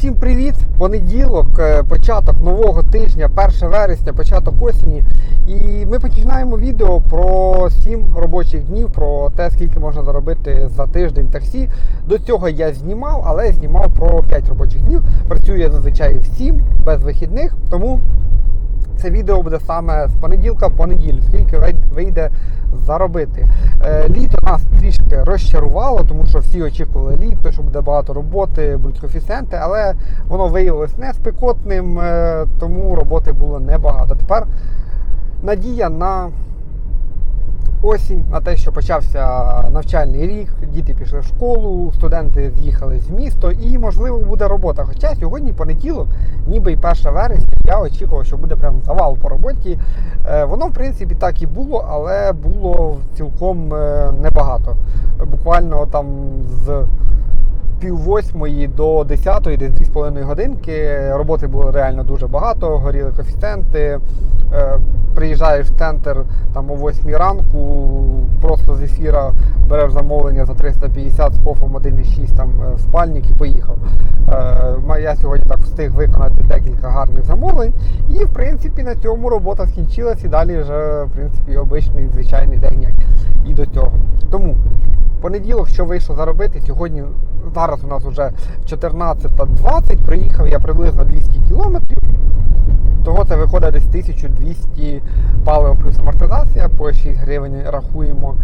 Усім привіт! Понеділок, е, початок нового тижня, 1 вересня, початок осені. І ми починаємо відео про 7 робочих днів, про те, скільки можна заробити за тиждень таксі. До цього я знімав, але знімав про 5 робочих днів. Працюю я зазвичай в 7 без вихідних, тому це відео буде саме з понеділка по неділю, скільки вийде заробити. Е, Літо нас трішки розчарувало, тому що всі очікували літо, що буде багато роботи, будуть коефіцієнти, але воно виявилось не спекотним, е, тому роботи було небагато. Тепер надія на осінь, на те, що почався навчальний рік, діти пішли в школу, студенти з'їхали з міста і, можливо, буде робота. Хоча сьогодні понеділок, ніби і 1 вересня, я очікував, що буде прям завал по роботі. Е, Воно, в принципі, так і було, але було цілком е, небагато. Буквально там з пів восьмої до десятої, десь дві з половиною годинки. Роботи було реально дуже багато, горіли коефіцієнти. Е, Приїжджаєш в центр там о 8 ранку, просто з ефіра береш замовлення за 350 з кофом 1,6 там е, спальник і поїхав. Е, Я сьогодні так встиг виконати декілька гарних замовлень. І в принципі на цьому робота скінчилась і далі вже в принципі обичний звичайний день як і до цього. Тому понеділок, що вийшло заробити, сьогодні зараз у нас вже 14.20, приїхав я приблизно 200 кілометрів. Того це виходить десь 1200 паливо плюс амортизація, по 6 гривень рахуємо.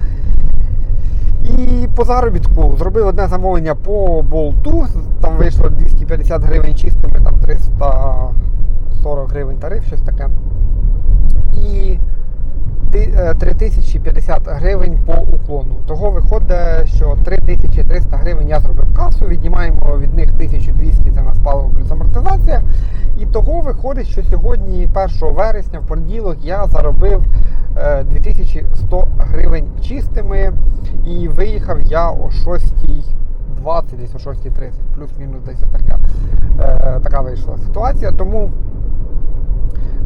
І по заробітку зробив одне замовлення по болту. Там вийшло 250 гривень чистими, там 340 гривень тариф, щось таке. І 3050 гривень по уклону. Того виходить, що 3300 гривень я зробив касу, віднімаємо від них 1200, це у нас плюс амортизація. І того виходить, що сьогодні, 1 вересня, в понеділок, я заробив е, 2100 гривень чистими і виїхав я о 6.20, десь о 6.30, плюс-мінус десь така, е, така вийшла ситуація. Тому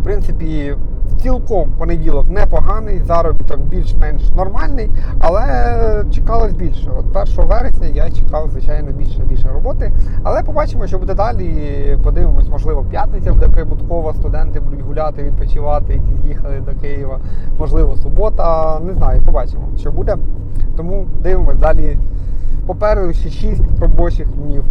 в принципі, цілком понеділок непоганий, заробіток більш-менш нормальний, але чекалось більше. От 1 вересня я чекав, звичайно, більше більше роботи. Але побачимо, що буде далі. Подивимось, можливо, п'ятниця буде прибуткова, студенти будуть гуляти, відпочивати, які з'їхали до Києва. Можливо, субота. Не знаю, побачимо, що буде. Тому дивимось далі. Попереду ще 6 робочих днів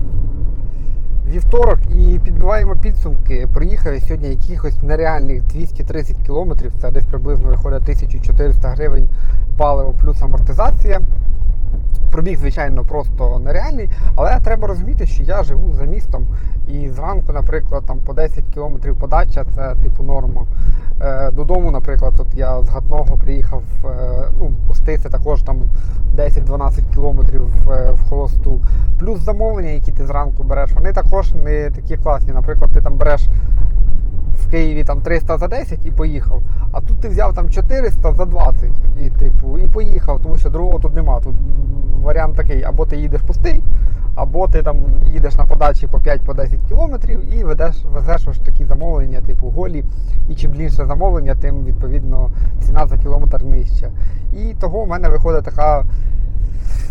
вівторок і підбиваємо підсумки. Проїхав я сьогодні якихось нереальних 230 кілометрів. Це десь приблизно виходить 1400 гривень паливо плюс амортизація. Пробіг, звичайно, просто нереальний, але треба розуміти, що я живу за містом і зранку, наприклад, там по 10 кілометрів подача це типу норма. Е, додому, наприклад, тут я з Гатного приїхав, е, ну, пустився також там 10-12 кілометрів е, в холосту. Плюс замовлення, які ти зранку береш, вони також не такі класні. Наприклад, ти там береш в Києві там 300 за 10 і поїхав. А тут ти взяв там 400 за 20 і типу і поїхав, тому що другого тут нема. Тут варіант такий: або ти їдеш пустий, або ти там їдеш на подачі по 5-10 кілометрів і ведеш, везеш ось такі замовлення, типу голі. І чим більше замовлення, тим відповідно ціна за кілометр нижча. І того в мене виходить така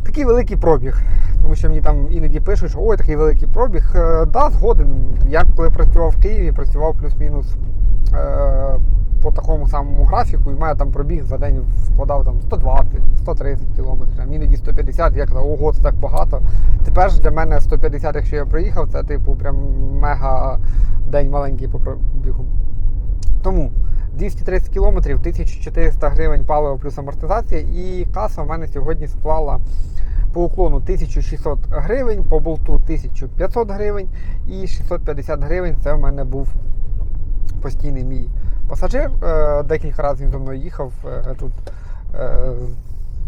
такий великий пробіг. Тому що мені там іноді пишуть, що ой, такий великий пробіг. Е, Да, згоден. Я коли працював в Києві, працював плюс-мінус е, по такому самому графіку, і в мене там пробіг за день складав там 120-130 кілометрів, а іноді 150, я казав, ого, це так багато. Тепер ж для мене 150, якщо я приїхав, це типу прям мега день маленький по пробігу. Тому 230 кілометрів, 1400 гривень паливо плюс амортизація, і каса в мене сьогодні склала по уклону 1600 гривень, по болту 1500 гривень. І 650 гривень це в мене був постійний мій пасажир. Е, Декілька разів він зі мною їхав е, тут, е,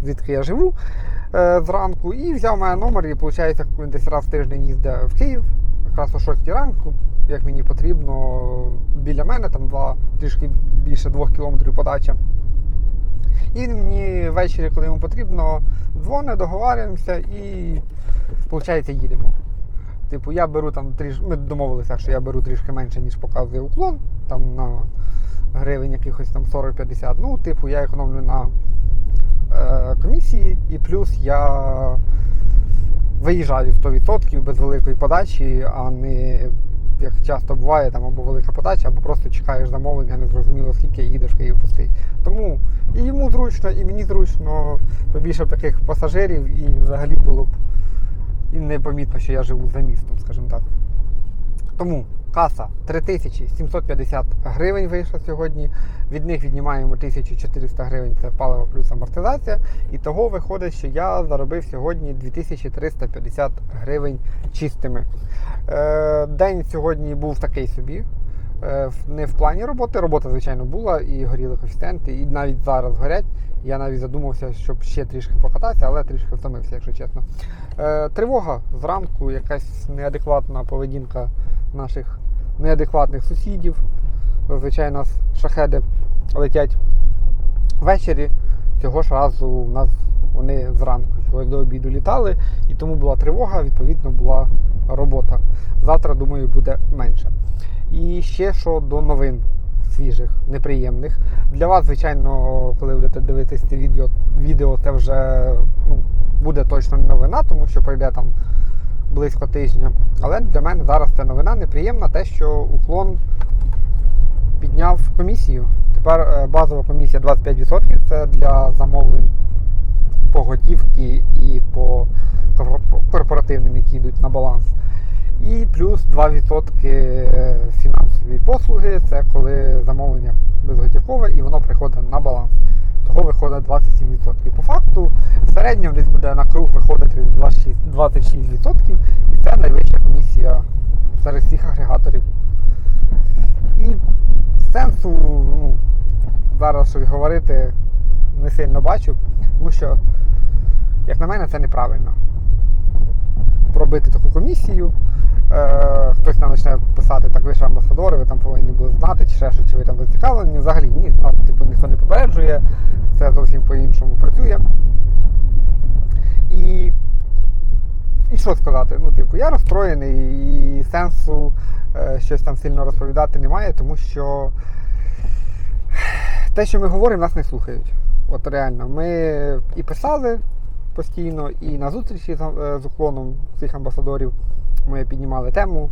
звідки я живу зранку, і взяв мене номер, і виходить, десь раз в тиждень їздить в Київ, якраз о 6 ранку, як мені потрібно, біля мене, там два, трішки більше 2 кілометрів подача. І мені ввечері, коли йому потрібно, дзвонить, договарюємося і, виходить, їдемо. Типу, я беру там трішки, ми домовилися, що я беру трішки менше, ніж показує уклон, там на гривень якихось там 40-50. Ну, типу, я економлю на е, комісії, і плюс я виїжджаю 100% без великої подачі, а не як часто буває, там або велика подача, або просто чекаєш замовлення, не зрозуміло скільки їдеш в Київ пустий. Тому і йому зручно, і мені зручно побільше б таких пасажирів, і взагалі було б і непомітно, що я живу за містом, скажімо так. Тому каса 3750 гривень вийшла сьогодні. Від них віднімаємо 1400 гривень це паливо плюс амортизація. І того виходить, що я заробив сьогодні 2350 гривень чистими. Е, День сьогодні був такий собі. Е, Не в плані роботи. Робота, звичайно, була, і горіли коефіцієнти, і навіть зараз горять. Я навіть задумався, щоб ще трішки покататися, але трішки втомився, якщо чесно. Е, Тривога зранку, якась неадекватна поведінка наших неадекватних сусідів. Зазвичай у нас шахеди летять ввечері. Цього ж разу у нас вони зранку до обіду літали, і тому була тривога, відповідно, була робота. Завтра, думаю, буде менше. І ще що до новин свіжих, неприємних. Для вас, звичайно, коли будете дивитися це відео, відео це вже ну, буде точно не новина, тому що пройде там близько тижня. Але для мене зараз це новина неприємна, те, що уклон підняв комісію. Тепер е, базова комісія 25% це для замовлень по готівки і по по корпоративним, які йдуть на баланс. І плюс 2% фінансові послуги це коли замовлення безготівкове і воно приходить на баланс. Того виходить 27%. По факту в середньому десь буде на круг виходити 26%, 26% і це найвища комісія серед всіх агрегаторів. І сенсу ну, зараз щось говорити не сильно бачу, тому що, як на мене, це неправильно. Пробити таку комісію. Е, хтось нам почне писати, так ви ж амбасадори, ви там повинні були знати, чи ще що, чи ви там зацікавлені. Взагалі ні, нас типу, ніхто не попереджує, це зовсім по-іншому працює. І, і що сказати? Ну, типу, я розстроєний і сенсу е, щось там сильно розповідати немає, тому що те, що ми говоримо, нас не слухають. От реально, ми і писали постійно, і на зустрічі з, е, з уклоном цих амбасадорів ми піднімали тему,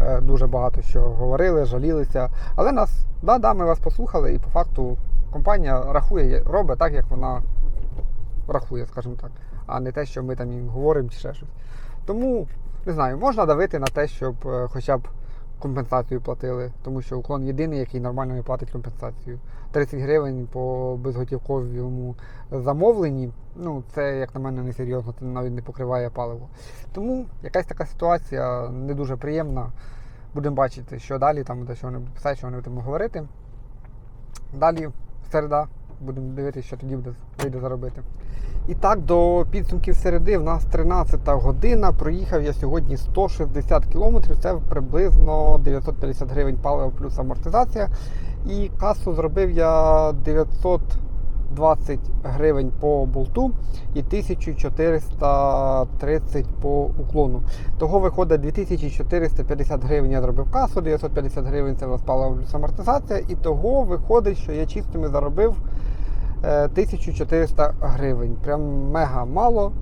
е, дуже багато що говорили, жалілися. Але нас, да, да, ми вас послухали, і по факту компанія рахує, робить так, як вона рахує, скажімо так, а не те, що ми там їм говоримо чи ще щось. Тому, не знаю, можна давити на те, щоб е, хоча б компенсацію платили, тому що уклон єдиний, який нормально не платить компенсацію. 30 гривень по безготівковому замовленні, ну це, як на мене, несерйозно, це навіть не покриває паливо. Тому якась така ситуація не дуже приємна. Будемо бачити, що далі, там буде, що вони будуть що вони будемо говорити. Далі середа, будемо дивитися, що тоді буде вийде заробити. І так, до підсумків середи в нас 13 година. Проїхав я сьогодні 160 кілометрів, це приблизно 950 гривень паливо плюс амортизація. І касу зробив я 920 гривень по болту і 1430 по уклону. Того виходить 2450 гривень я зробив касу, 950 гривень це у нас паливо плюс амортизація. І того виходить, що я чистими заробив 1400 гривень. Прям мега мало.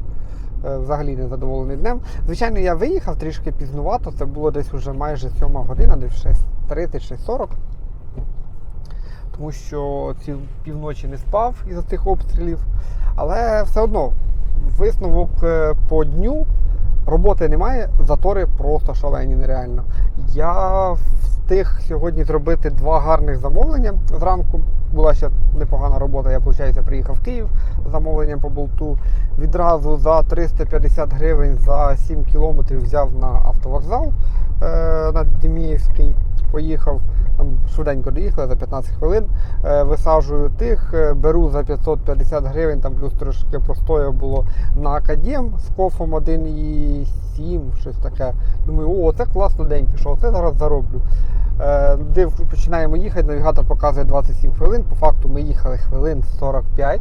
Е, Взагалі не задоволений днем. Звичайно, я виїхав трішки пізнувато, це було десь вже майже 7 година, десь 6.30, 6.40. Тому що ці півночі не спав із цих обстрілів. Але все одно, висновок е, по дню роботи немає, затори просто шалені, нереально. Я встиг сьогодні зробити два гарних замовлення зранку. Була ще непогана робота. Я, виходить, приїхав в Київ з замовленням по болту. Відразу за 350 гривень за 7 кілометрів взяв на автовокзал е, на Деміївський. Поїхав швиденько доїхали за 15 хвилин. Е, висаджую тих, е, беру за 550 гривень, там плюс трошки простою було на академ з кофом 1,7, щось таке. Думаю, о, це класно день пішов, це зараз зароблю. Е, Див, починаємо їхати, навігатор показує 27 хвилин. По факту ми їхали хвилин 45.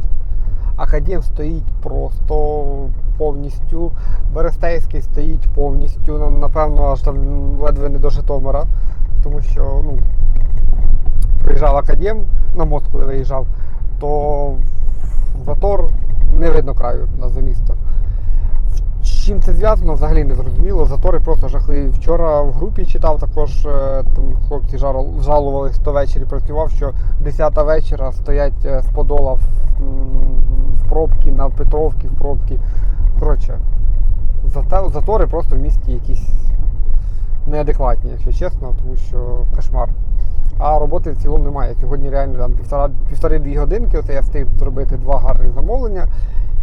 Академ стоїть просто повністю. Берестейський стоїть повністю. ну, Напевно, аж там ледве не до Житомира. Тому що ну, приїжджав Академ на мост, коли виїжджав, то затор не видно краю на за місто. чим це зв'язано, взагалі не зрозуміло. Затори просто жахливі. Вчора в групі читав також, е, там хлопці жалувались, хто ввечері працював, що 10 вечора стоять е, з Подола в, в пробки, на Петровки в пробки. Коротше, затори просто в місті якісь неадекватні, якщо чесно, тому що кошмар. А роботи в цілому немає. Сьогодні реально там півтори-дві годинки. Оце я встиг зробити два гарних замовлення.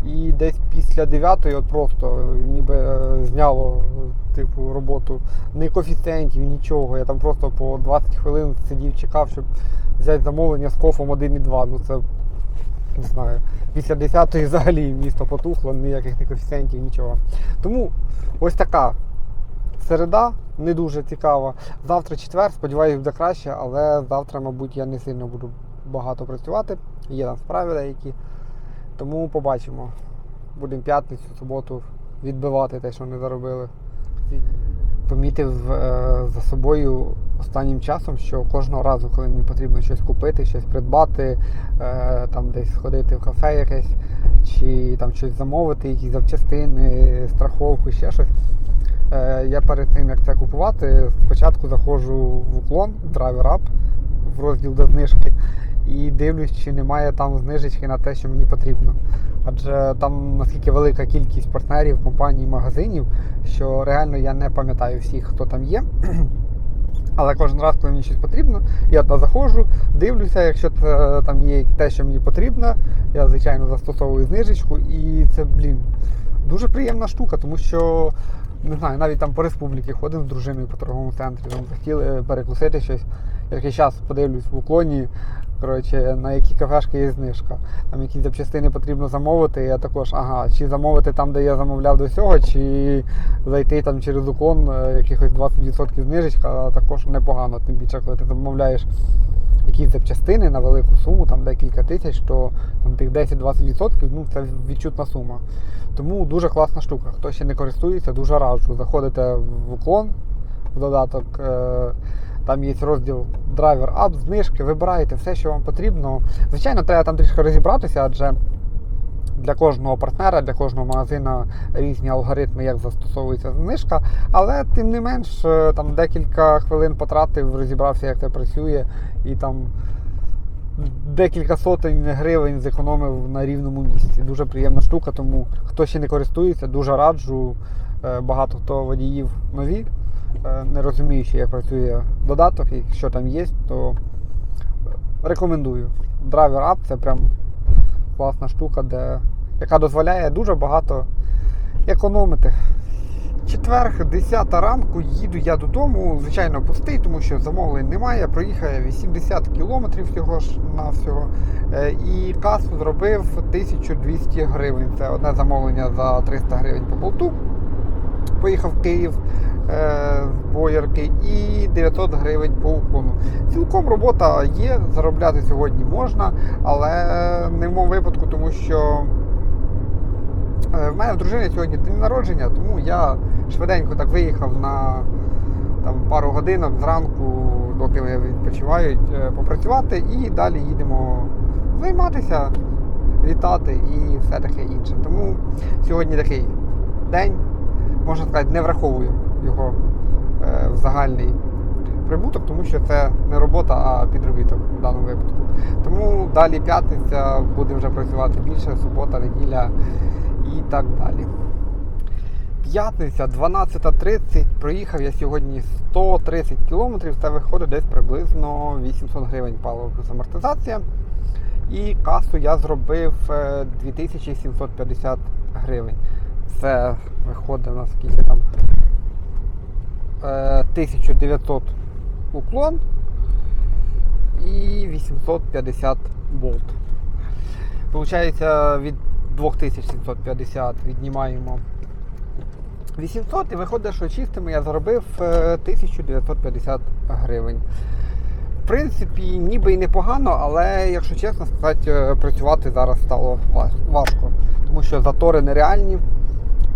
І десь після 9 от просто ніби е, зняло е, типу роботу ні коефіцієнтів, нічого. Я там просто по 20 хвилин сидів, чекав, щоб взяти замовлення з кофом 1 і 2. Ну це не знаю. Після 10 взагалі місто потухло, ніяких ні коефіцієнтів, нічого. Тому ось така середа не дуже цікава. Завтра четвер, сподіваюся, буде краще, але завтра, мабуть, я не сильно буду багато працювати. Є там справи деякі. Тому побачимо. Будемо п'ятницю, суботу відбивати те, що не заробили. Помітив е, за собою останнім часом, що кожного разу, коли мені потрібно щось купити, щось придбати, е, там десь сходити в кафе якесь, чи там щось замовити, якісь запчастини, страховку, ще щось. Е, я перед тим, як це купувати, спочатку заходжу в уклон, Driver Up, в розділ до знижки, і дивлюсь, чи немає там знижечки на те, що мені потрібно. Адже там наскільки велика кількість партнерів, компаній, магазинів, що реально я не пам'ятаю всіх, хто там є. Але кожен раз, коли мені щось потрібно, я туди заходжу, дивлюся, якщо це, там є те, що мені потрібно, я звичайно застосовую знижечку, і це, блін, дуже приємна штука, тому що не знаю, навіть там по республіки ходимо з дружиною по торговому центрі, там захотіли перекусити щось. Я такий час подивлюсь в уклоні, коротше, на які кафешки є знижка. Там якісь запчастини потрібно замовити. Я також, ага, чи замовити там, де я замовляв до цього, чи зайти там через уклон, е, якихось 20% знижечка, також непогано. Тим більше, коли ти замовляєш якісь запчастини на велику суму, там декілька тисяч, то там тих 10-20% ну, це відчутна сума. Тому дуже класна штука. Хто ще не користується, дуже раджу. Заходите в уклон в додаток. е, Там є розділ Driver Up, знижки, вибираєте все, що вам потрібно. Звичайно, треба там трішки розібратися, адже для кожного партнера, для кожного магазина різні алгоритми, як застосовується знижка. Але тим не менш, е, там декілька хвилин потратив, розібрався, як це працює, і там декілька сотень гривень зекономив на рівному місці. Дуже приємна штука, тому хто ще не користується, дуже раджу. Е, Багато хто водіїв нові, е, не розуміючи, як працює додаток і що там є, то рекомендую. Driver App це прям класна штука, де, яка дозволяє дуже багато економити. Четверг, 10 ранку, їду я додому, звичайно, пустий, тому що замовлень немає. Проїхав 80 кілометрів всього ж на всього. Е, І касу зробив 1200 гривень. Це одне замовлення за 300 гривень по болту. Поїхав в Київ е, з боярки і 900 гривень по уклону. Цілком робота є, заробляти сьогодні можна, але не в моєму випадку, тому що В мене в дружини сьогодні день народження, тому я швиденько так виїхав на там, пару годинок зранку, доки вони відпочивають, е, попрацювати і далі їдемо займатися, літати і все таке інше. Тому сьогодні такий день, можна сказати, не враховую його е, в загальний прибуток, тому що це не робота, а підробіток в даному випадку. Тому далі п'ятниця, будемо вже працювати більше, субота, неділя і так далі. П'ятниця 12.30. Проїхав я сьогодні 130 кілометрів, це виходить десь приблизно 800 гривень паливо плюс амортизація. І касу я зробив е, 2750 гривень. Це виходить у нас скільки там е, 1900 уклон і 850 болт. Получається від 2750 віднімаємо 800 і виходить, що чистими я заробив е, 1950 гривень. В принципі, ніби і непогано, але, якщо чесно сказати, е, працювати зараз стало важко. Тому що затори нереальні.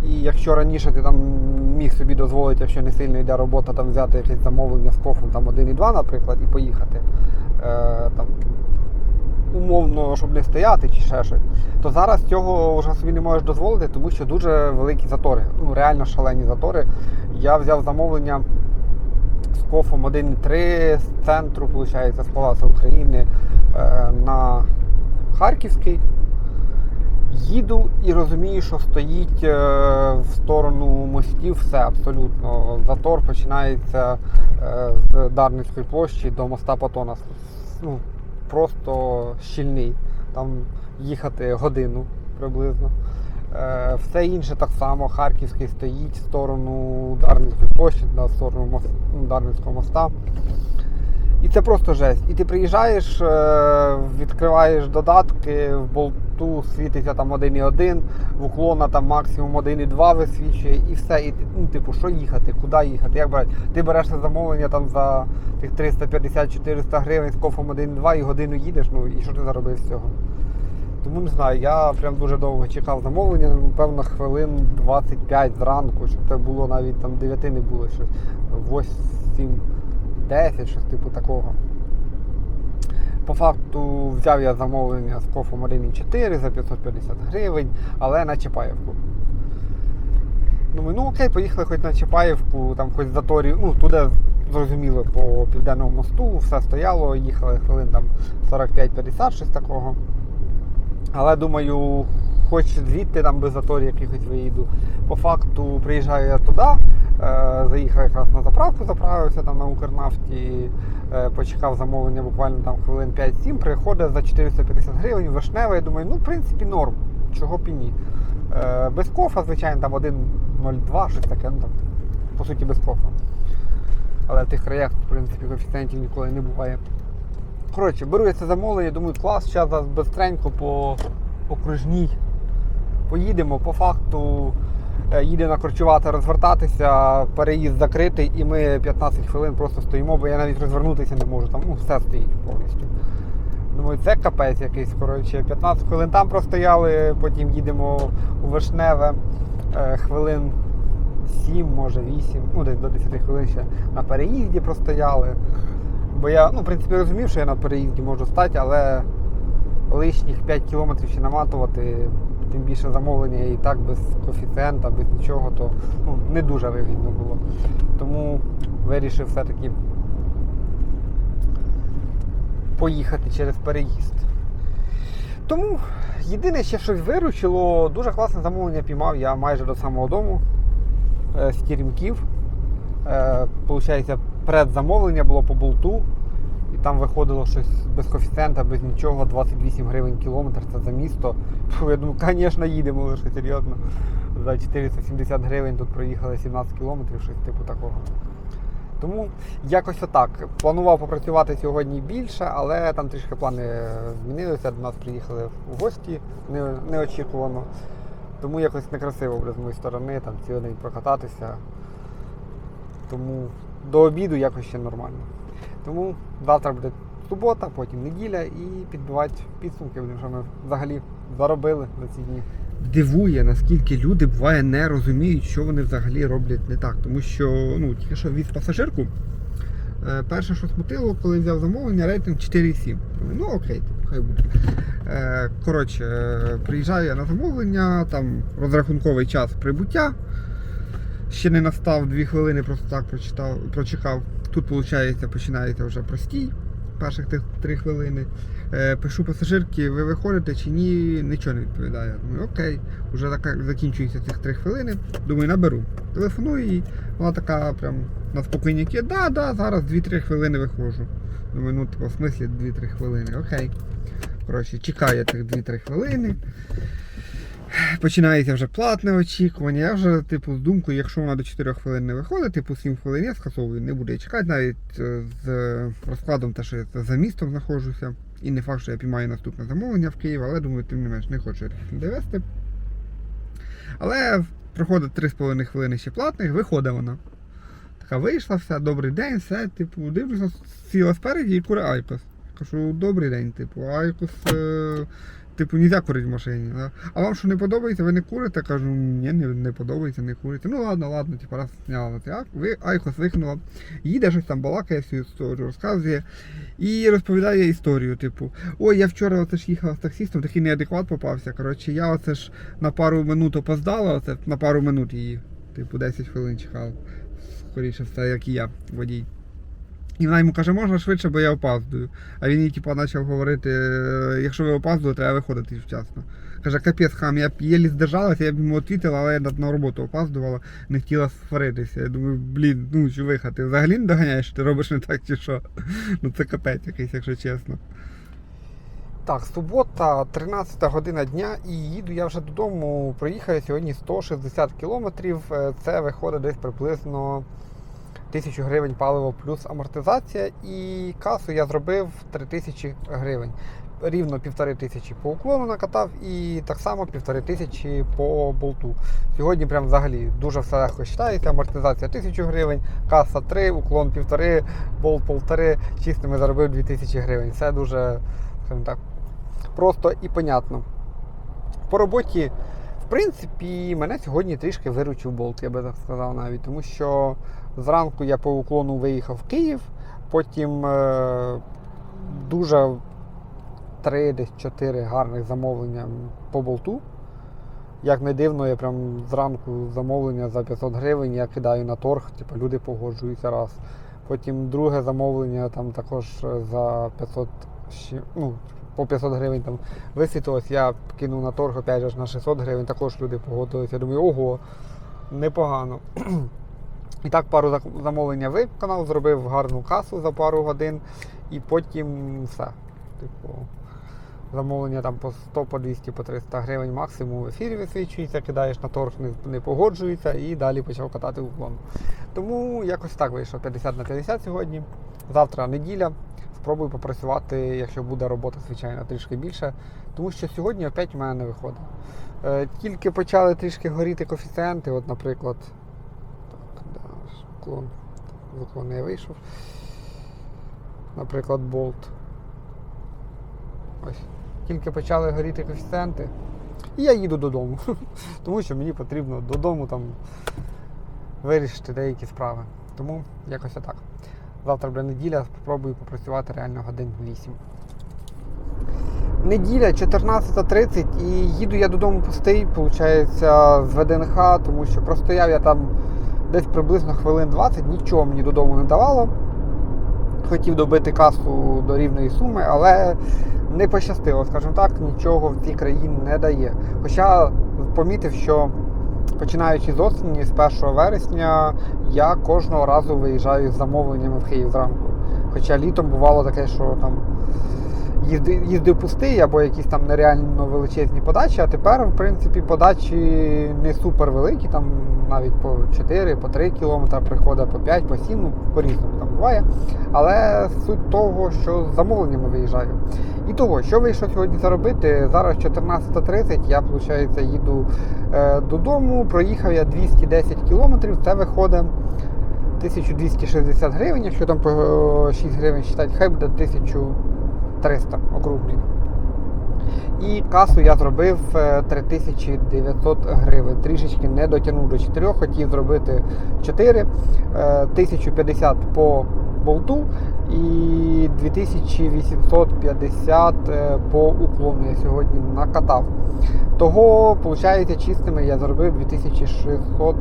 І якщо раніше ти там міг собі дозволити, якщо не сильно йде робота, там взяти якесь замовлення з кофом там 1,2, наприклад, і поїхати. Е, там, умовно, щоб не стояти чи ще щось, то зараз цього вже собі не можеш дозволити, тому що дуже великі затори. Ну, реально шалені затори. Я взяв замовлення з кофом 1.3 з центру, виходить, з Палацу України е, на Харківський. Їду і розумію, що стоїть е, в сторону мостів все абсолютно. Затор починається е, з Дарницької площі до моста Патона. Ну, просто щільний. Там їхати годину приблизно. Е, Все інше так само. Харківський стоїть в сторону Дарницької площі, в сторону мос- ну, Дарницького моста. І це просто жесть. І ти приїжджаєш, відкриваєш додатки, в болту світиться там 1,1, в уклона там максимум 1,2 висвічує і все. І ну, типу, що їхати, куди їхати, як брати? Ти береш замовлення там за тих 350-400 гривень з кофом 1,2 і годину їдеш, ну і що ти заробив з цього? Тому не знаю, я прям дуже довго чекав замовлення, напевно, хвилин 25 зранку, щоб це було навіть там 9 не було, щось 8, 10, щось типу такого. По факту взяв я замовлення з кофом 1,4 за 550 гривень, але на Чапаєвку. Думаю, ну окей, поїхали хоч на Чапаєвку, там хоч заторів, ну туди зрозуміло по південному мосту, все стояло, їхали хвилин там 45-50, щось такого. Але думаю, хоч звідти там без заторів якихось виїду. По факту приїжджаю я туди, заїхав якраз на заправку, заправився там на Укрнафті, е, почекав замовлення буквально там хвилин 5-7, приходить за 450 гривень, вишневе, я думаю, ну в принципі норм, чого б і ні. Е, без кофа, звичайно, там 1,02, щось таке, ну там, по суті без кофа. Але в тих краях, в принципі, коефіцієнтів ніколи не буває. Коротше, беру я це замовлення, думаю, клас, зараз бистренько по окружній поїдемо. По факту е, їде накорчувати, розвертатися, переїзд закритий, і ми 15 хвилин просто стоїмо, бо я навіть розвернутися не можу, там ну, все стоїть повністю. Думаю, це капець якийсь. Коротше, 15 хвилин там простояли, потім їдемо у Вишневе е, хвилин 7, може 8, ну десь до 10 хвилин ще на переїзді простояли. Бо я, ну, в принципі, розумів, що я на переїзді можу стати, але лишніх 5 кілометрів ще наматувати, тим більше замовлення і так без коефіцієнта, без нічого, то ну, не дуже вигідно було. Тому вирішив все-таки поїхати через переїзд. Тому єдине ще щось виручило, дуже класне замовлення піймав я майже до самого дому е, з Теремків. Е, Получається, предзамовлення було по болту. І там виходило щось без коефіцієнта, без нічого, 28 гривень кілометр, це за місто. Фу, Я думаю, звісно, їдемо лише серйозно. За 470 гривень тут проїхали 17 кілометрів, щось типу такого. Тому якось отак. Планував попрацювати сьогодні більше, але там трішки плани змінилися. До нас приїхали в гості не- неочікувано. Тому якось некрасиво буде з моєї сторони, там цілий день прокататися. Тому до обіду якось ще нормально. Тому завтра буде субота, потім неділя і підбивати підсумки, що ми взагалі заробили за ці дні. Дивує, наскільки люди буває не розуміють, що вони взагалі роблять не так. Тому що ну, тільки що віз пасажирку. Е, Перше, що смутило, коли взяв замовлення, рейтинг 4,7. Думаю, Ну окей, хай буде. Е, Коротше, е, приїжджаю я на замовлення, там розрахунковий час прибуття. Ще не настав 2 хвилини, просто так прочитав, прочекав. Тут, виходить, починається вже простій, перших тих 3 хвилини. Е, пишу пасажирки, ви виходите чи ні, нічого не відповідає. Думаю, окей, вже така закінчується цих 3 хвилини. Думаю, наберу. Телефоную їй, вона така прям на спокійніки, да, да, зараз 2-3 хвилини виходжу. Думаю, ну типу, в смислі 2-3 хвилини, окей. Коротше, чекаю тих 2-3 хвилини. Починається вже платне очікування. Я вже, типу, з думкою, якщо вона до 4 хвилин не виходить, типу 7 хвилин я скасовую, не буду її чекати, навіть е, з розкладом, те, що я за містом знаходжуся. І не факт, що я піймаю наступне замовлення в Київ, але думаю, тим не менш не хочу я довести. Але проходить 3,5 хвилини ще платних, виходить вона. Така вийшла, вся, добрий день, все, типу, дивлюся, сіла спереді і кури Айкос. Кажу, добрий день, типу, Айкос е, типу, нельзя курити в машині. Да? А вам що не подобається, ви не курите? Кажу, ні, не, не подобається, не курите. Ну ладно, ладно, типу, раз зняла. А, ви Айкос викинула. Їде щось там балакає всю історію, розказує і розповідає історію. Типу, ой, я вчора оце ж їхала з таксістом, такий неадекват попався. Коротше, я оце ж на пару минут опоздала, оце на пару минут її. Типу, 10 хвилин чекав. Скоріше все, як і я, водій. І вона йому каже, можна швидше, бо я опаздую. А він їй типу, почав говорити, «Е, якщо ви опаздуєте, треба виходити вчасно. Каже, капець хам, я б єлі здержалася, я б йому відповіла, але я на- роботу опаздувала, не хотіла сваритися. Я думаю, блін, ну чувиха, ти взагалі не доганяєш, ти робиш не так чи що. Ну це капець якийсь, якщо чесно. Так, субота, 13 година дня, і їду я вже додому. Проїхав сьогодні 160 кілометрів. Е, Це виходить десь приблизно 1000 гривень паливо плюс амортизація. І касу я зробив 3000 гривень. Рівно півтори тисячі по уклону накатав і так само півтори тисячі по болту. Сьогодні прям взагалі дуже все легко вважається. Амортизація 1000 гривень, каса 3, уклон півтори, болт полтори. Чистими заробив 2000 гривень. Все дуже, так, просто і понятно. По роботі, в принципі, мене сьогодні трішки виручив болт, я би так сказав навіть, тому що зранку я по уклону виїхав в Київ, потім е, дуже три, десь чотири гарних замовлення по болту. Як не дивно, я прям зранку замовлення за 500 гривень я кидаю на торг, типу люди погоджуються раз. Потім друге замовлення там також за 500, щі- ну, по 500 гривень там висвітилось, я кинув на торг опять же на 600 гривень, також люди погодилися. Я думаю, ого, непогано. І так пару замовлень виконав, зробив гарну касу за пару годин і потім все. Типу, замовлення там по 100, по 200, по 300 гривень максимум в ефірі висвічується, кидаєш на торг, не, не погоджується і далі почав катати уклон. Тому якось так вийшло 50 на 50 сьогодні. Завтра неділя. Спробую попрацювати, якщо буде робота, звичайно, трішки більше. Тому що сьогодні опять у мене не виходить. Е, тільки почали трішки горіти коефіцієнти, от, наприклад, так, уклон, з я вийшов. Наприклад, болт. Ось. Тільки почали горіти коефіцієнти. І я їду додому. Тому що мені потрібно додому там вирішити деякі справи. Тому якось отак. Завтра буде неділя, спробую попрацювати реально годин 8. Неділя 14.30 і їду я додому пустий, виходить, з ВДНХ, тому що простояв я там десь приблизно хвилин 20, нічого мені додому не давало. Хотів добити касу до рівної суми, але не пощастило, скажімо так, нічого в цій країні не дає. Хоча помітив, що починаючи з осені, з 1 вересня, я кожного разу виїжджаю з замовленнями в Київ зранку. Хоча літом бувало таке, що там їздив, пустий або якісь там нереально величезні подачі, а тепер, в принципі, подачі не супер великі, там навіть по 4, по 3 кілометри приходить, по 5, по 7, ну по-різному там буває. Але суть того, що з замовленнями виїжджаю. І того, що вийшло сьогодні заробити, зараз 14.30, я, виходить, їду е, додому, проїхав я 210 кілометрів, це виходить 1260 гривень, якщо там по е, 6 гривень считати, хай буде 1300 округлі. І касу я зробив е, 3900 гривень. Трішечки не дотягнув до 4, хотів зробити 4, е, 1050 по болту і 2850 е, по уклону я сьогодні накатав. Того, виходить, чистими я заробив 2600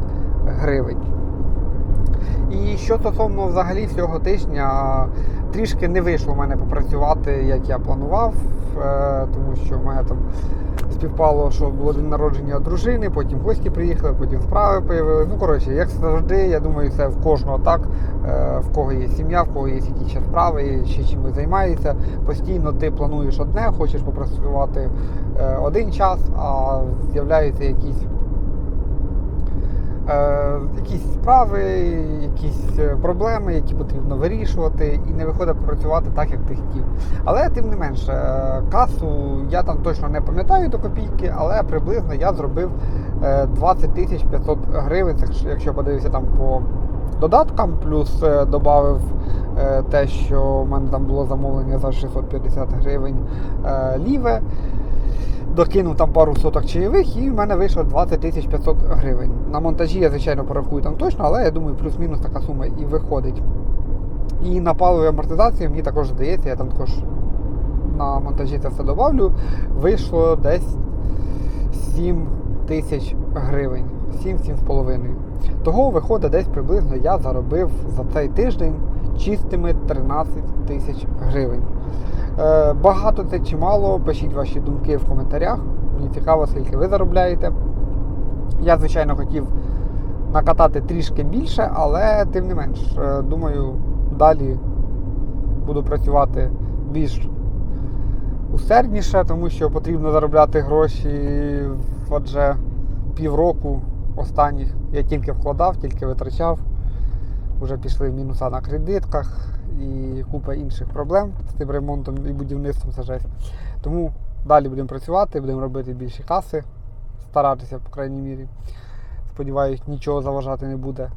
гривень. І що стосовно взагалі всього тижня, трішки не вийшло в мене попрацювати, як я планував, е, тому що в мене там співпало, що було день народження дружини, потім гості приїхали, потім справи появилися. Ну, коротше, як завжди, я думаю, це в кожного так, е, в кого є сім'я, в кого є якісь ще справи, ще чимось займається. Постійно ти плануєш одне, хочеш попрацювати е, один час, а з'являються якісь якісь справи, якісь е, проблеми, які потрібно вирішувати, і не виходить працювати так, як ти хотів. Але тим не менше, е, касу я там точно не пам'ятаю до копійки, але приблизно я зробив е, 20 тисяч 500 гривень, якщо- подивився там по додаткам, плюс е, додав е, те, що в мене там було замовлення за 650 гривень е, ліве. Докинув там пару соток чайових і в мене вийшло 20 тисяч 500 гривень. На монтажі я, звичайно, порахую там точно, але я думаю, плюс-мінус така сума і виходить. І на паливі амортизації мені також здається, я там також на монтажі це все добавлю, вийшло десь 7 тисяч гривень. 7-7,5. Того виходить десь приблизно я заробив за цей тиждень чистими 13 тисяч гривень. Е, багато це чи мало, пишіть ваші думки в коментарях. Мені цікаво, скільки ви заробляєте. Я, звичайно, хотів накатати трішки більше, але тим не менш, е, думаю, далі буду працювати більш усердніше, тому що потрібно заробляти гроші, адже півроку останніх я тільки вкладав, тільки витрачав. Вже пішли мінуса на кредитках і купа інших проблем з тим ремонтом і будівництвом це жесть. Тому далі будемо працювати, будемо робити більші каси, старатися, по крайній мірі. Сподіваюсь, нічого заважати не буде.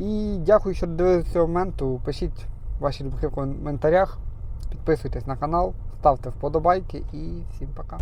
І дякую, що дивилися цього моменту. Пишіть ваші думки в коментарях, підписуйтесь на канал, ставте вподобайки і всім пока.